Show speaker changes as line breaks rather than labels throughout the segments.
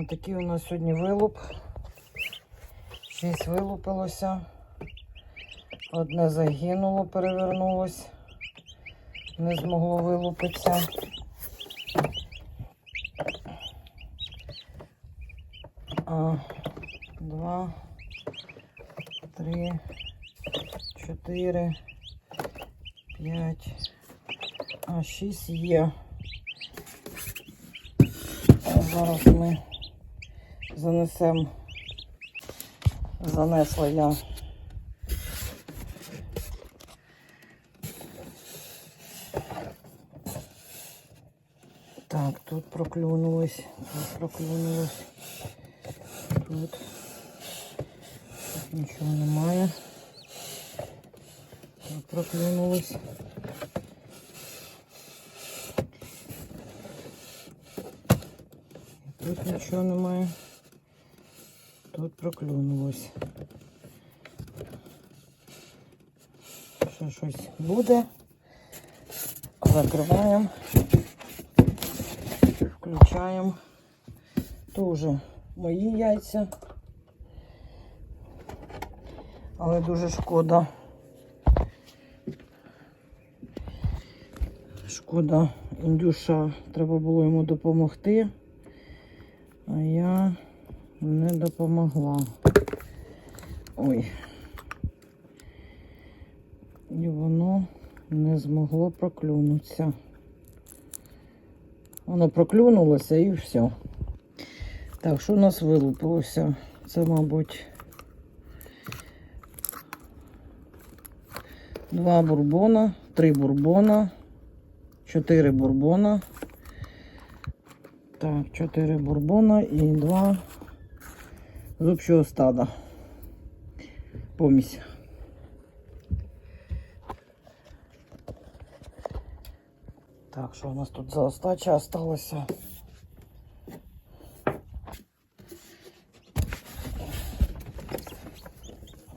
Отакий у нас сьогодні вилуп. Шість вилупилося. Одне загинуло, перевернулось. Не змогло вилупитися. А, два, три, чотири, п'ять, а шість є. А Зараз ми занесемо, занесла я. Так, тут проклюнулось, тут проклюнулось, тут, тут нічого немає. Тут проклюнулось. Тут нічого немає. Тут проклюнулось. Ще щось буде. Закриваємо. Включаємо. Вже мої яйця. Але дуже шкода. Шкода, індюша, треба було йому допомогти. А я не допомогла. Ой. І воно не змогло проклюнутися. Воно проклюнулося і все. Так, що у нас вилупилося? Це, мабуть, два бурбона, три бурбона, чотири бурбона. Так, 4 бурбона і 2 з общого стада. Помість. Так, що у нас тут за остача осталося?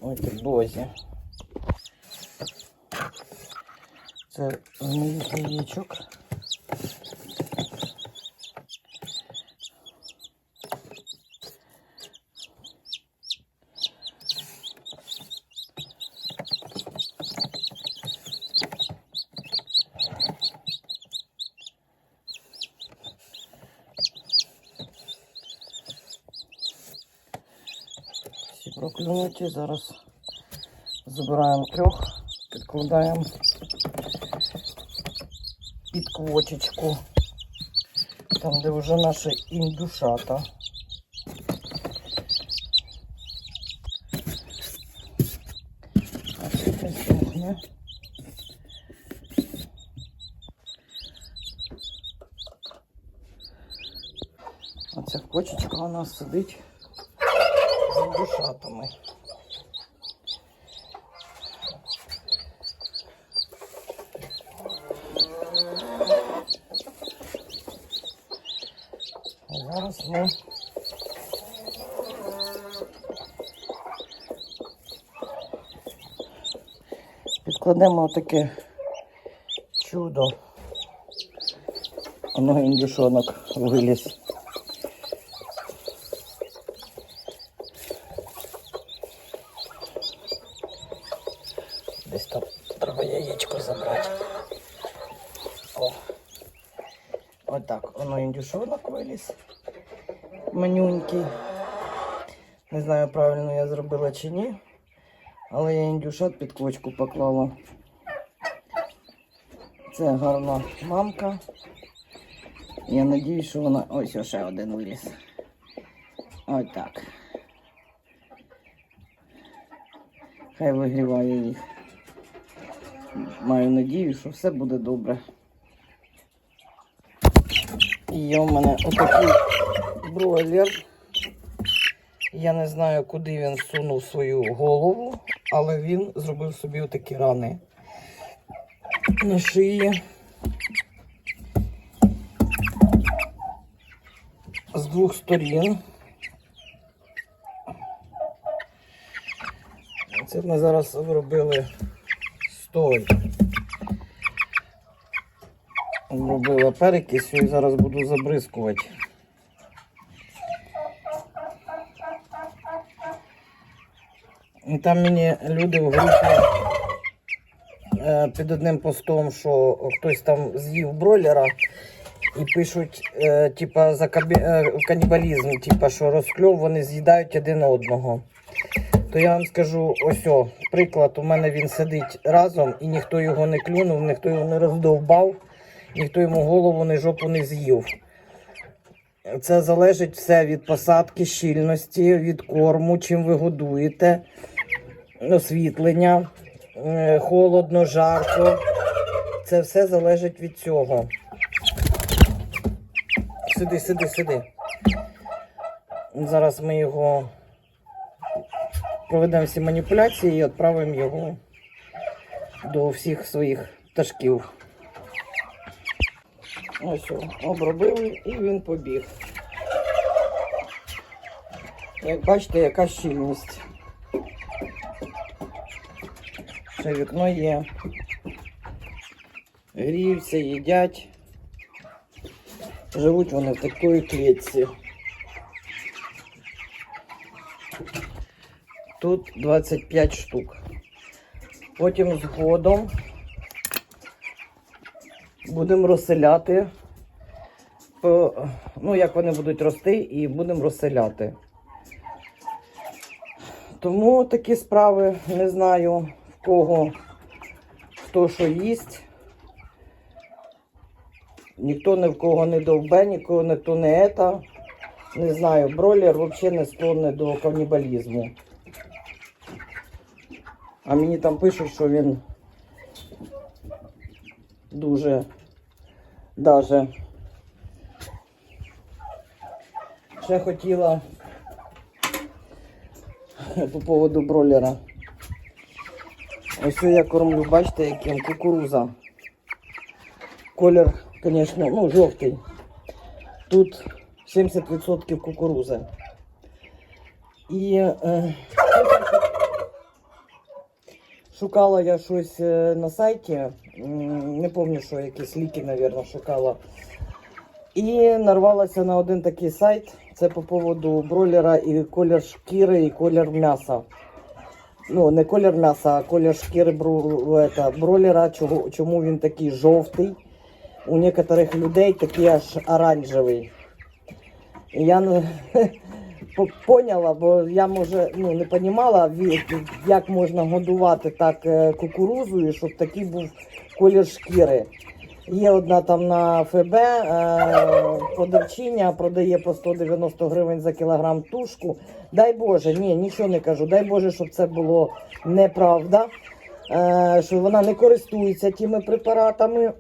Ой, ти бозі. Це з моїх яєчок. Проклюнуті. Зараз забираємо трьох, підкладаємо під квочечку. Там, де вже наші індюшата. А це щось тухне. Оця квочечка у нас сидить з індюшатами. Зараз ми підкладемо таке чудо. Воно індюшонок виліз. Десь там треба яєчко забрати. О. Отак, воно індюшонок виліз. Манюнький. Не знаю, правильно я зробила чи ні. Але я індюшат під квочку поклала. Це гарна мамка. Я надіюсь, що вона... Ось ще один виліз. Ось так. Хай вигріває їх. Маю надію, що все буде добре. І є у мене отакий бройлер. Я не знаю, куди він сунув свою голову, але він зробив собі отакі рани на шиї. З двох сторін. Це ми зараз зробили столь. Робила перекисю і зараз буду забризкувати. І там мені люди в групі е, під одним постом, що хтось там з'їв бройлера, і пишуть, е, типа, за е, канібалізм, типа, що розкльов вони з'їдають один одного. То я вам скажу, ось о, приклад, у мене він сидить разом, і ніхто його не клюнув, ніхто його не роздовбав, ніхто йому голову, ні жопу не з'їв. Це залежить все від посадки, щільності, від корму, чим ви годуєте, освітлення, е, холодно, жарко. Це все залежить від цього. Сиди, сиди, сиди. Зараз ми його проведемо всі маніпуляції і відправимо його до всіх своїх пташків. Ось обробили і він побіг. Як бачите, яка щільність. Ще вікно є. Гріються, їдять. Живуть вони в такій клітці. Тут 25 штук. Потім згодом будемо розселяти. Ну, як вони будуть рости, і будемо розселяти. Тому такі справи не знаю кого хто що їсть. Ніхто ні в кого не довбе, нікого ніхто не ета. Не знаю, бройлер взагалі не склонний до канібалізму. А мені там пишуть, що він дуже даже. Ще хотіла по поводу бройлера. Ось я кормлю, бачите, яким кукуруза. Колір, звісно, ну, жовтий. Тут 70% кукурузи. І е, шукала я щось е, на сайті. Не пам'ятаю, що якісь ліки, мабуть, шукала. І нарвалася на один такий сайт. Це по поводу бройлера і колір шкіри, і колір м'яса. Ну, не колір м'яса, а колір шкіри бру, это, бройлера, чого, чому він такий жовтий. У некоторих людей такий аж оранжевий. І я не поняла, бо я може ну, не розуміла, як можна годувати так е, кукурузою, щоб такий був колір шкіри. Є одна там на ФБ е, продавчиня, продає по 190 гривень за кілограм тушку. Дай Боже, ні, нічого не кажу. Дай Боже, щоб це було неправда, е, що вона не користується тими препаратами.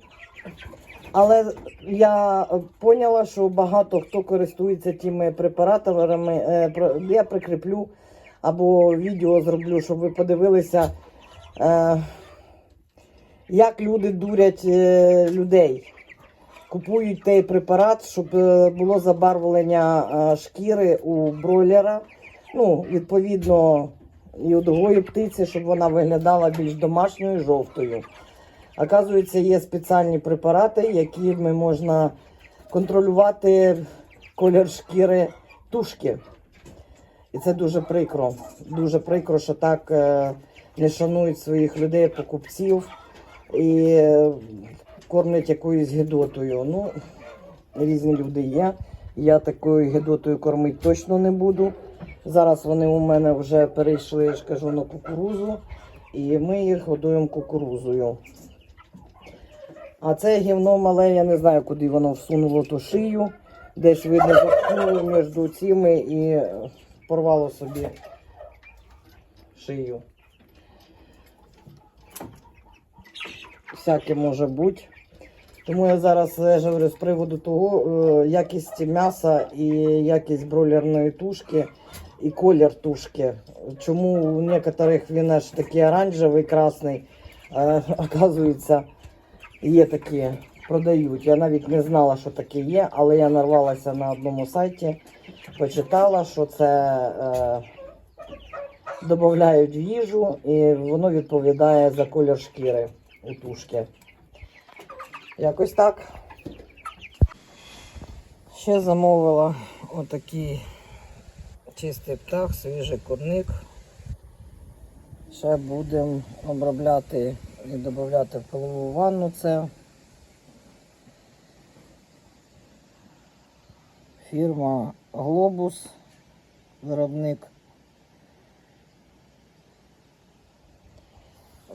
Але я поняла, що багато хто користується тими препаратами. Е, Я прикріплю або відео зроблю, щоб ви подивилися. Е, як люди дурять людей. Купують той препарат, щоб було забарвлення шкіри у бройлера. Ну, відповідно, і у другої птиці, щоб вона виглядала більш домашньою жовтою. Оказується, є спеціальні препарати, якими можна контролювати колір шкіри тушки. І це дуже прикро. Дуже прикро, що так е, не шанують своїх людей, покупців і е, кормлять якоюсь гидотою. Ну, різні люди є. Я такою гидотою кормити точно не буду. Зараз вони у мене вже перейшли, я ж кажу, на кукурузу, і ми їх годуємо кукурузою. А це гівно мале, я не знаю, куди воно всунуло ту шию. Десь видно заткнуло між цими і е, порвало собі шию. Всяке може бути. Тому я зараз я говорю з приводу того, е, якість м'яса і якість бройлерної тушки і колір тушки. Чому у некоторих він аж такий оранжевий, красний, оказується, є такі, продають. Я навіть не знала, що таке є, але я нарвалася на одному сайті, почитала, що це е, додають в їжу і воно відповідає за колір шкіри у тушки. Якось так. Ще замовила отакий чистий птах, свіжий курник. Ще будемо обробляти і додати в пилову ванну це. Фірма Глобус, виробник.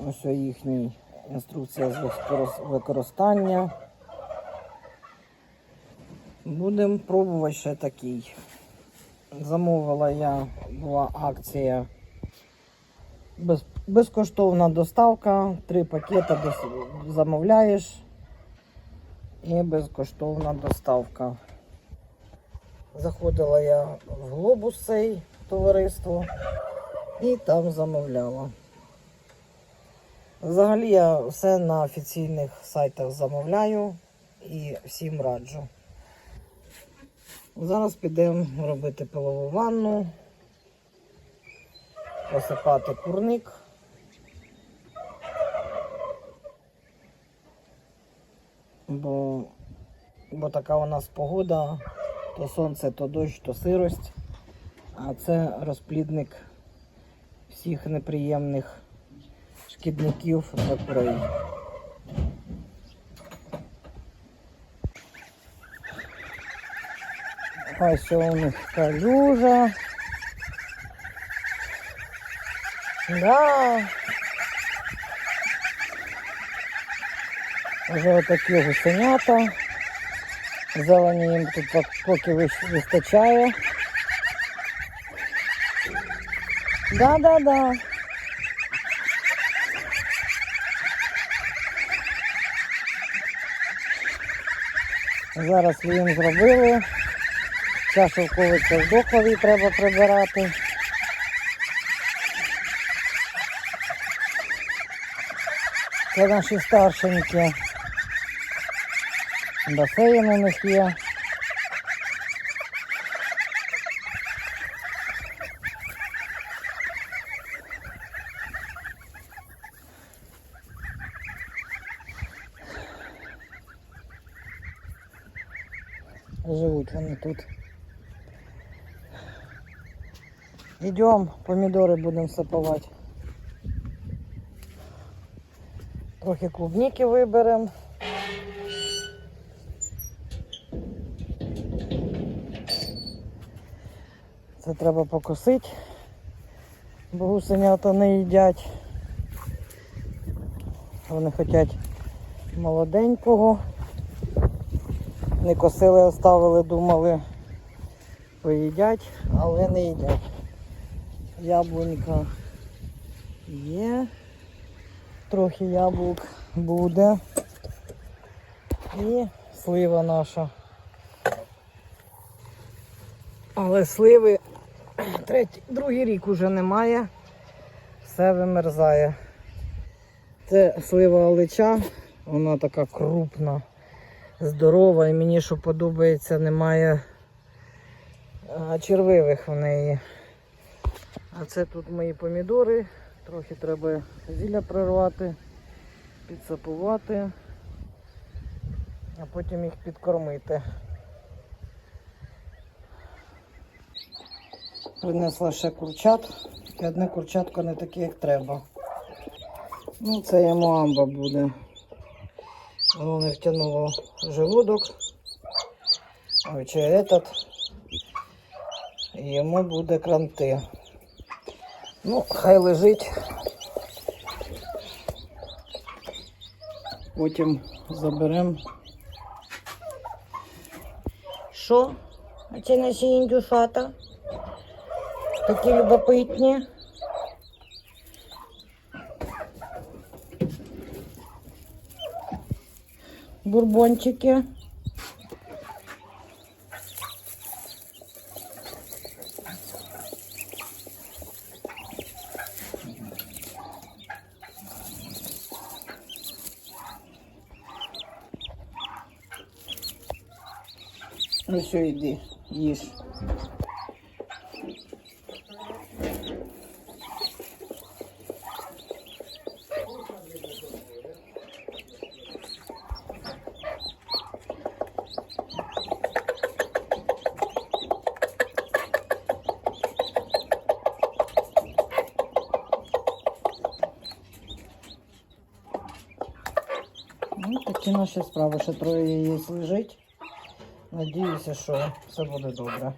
Ось їхній інструкція з використання. Будемо пробувати ще такий. Замовила я, була акція без, безкоштовна доставка. Три пакети дос- замовляєш і безкоштовна доставка. Заходила я в глобус цей товариство і там замовляла. Взагалі я все на офіційних сайтах замовляю і всім раджу. Зараз підемо робити пилову ванну, посипати курник. Бо, бо така у нас погода, то сонце, то дощ, то сирость, а це розплідник всіх неприємних шкідників для курей. Ось у них калюжа. Да. Вже отакі гусенята. Зелені їм тут поки вистачає. Да-да-да. Зараз їм зробили. Ця шовковиця в дохові треба прибирати. Це наші старшенькі. Басейн у них є. Живуть вони тут. Йдемо, помідори будемо сапувати. Трохи клубніки виберемо. Це треба покосити, бо гусенята не їдять. Вони хочуть молоденького. Не косили, оставили, думали, поїдять, але не їдять. Яблунька є. Трохи яблук буде. І слива наша. Але сливи третій, другий рік уже немає. Все вимерзає. Це слива алича, вона така крупна, здорова і мені що подобається, немає червивих в неї. А це тут мої помідори. Трохи треба зілля прорвати, підсапувати, а потім їх підкормити. Принесла ще курчат, і одне курчатко не таке, як треба. Ну, це йому амба буде. Воно не втягнуло желудок. Ой, чи этот. Йому буде кранти. Ну, хай лежить. Потім заберемо. Що? А це наші індюшата? Такі любопитні. Бурбончики. що йди, їж. Ну, Такі наші справи ще троє її служить. Надіюся, що все буде добре.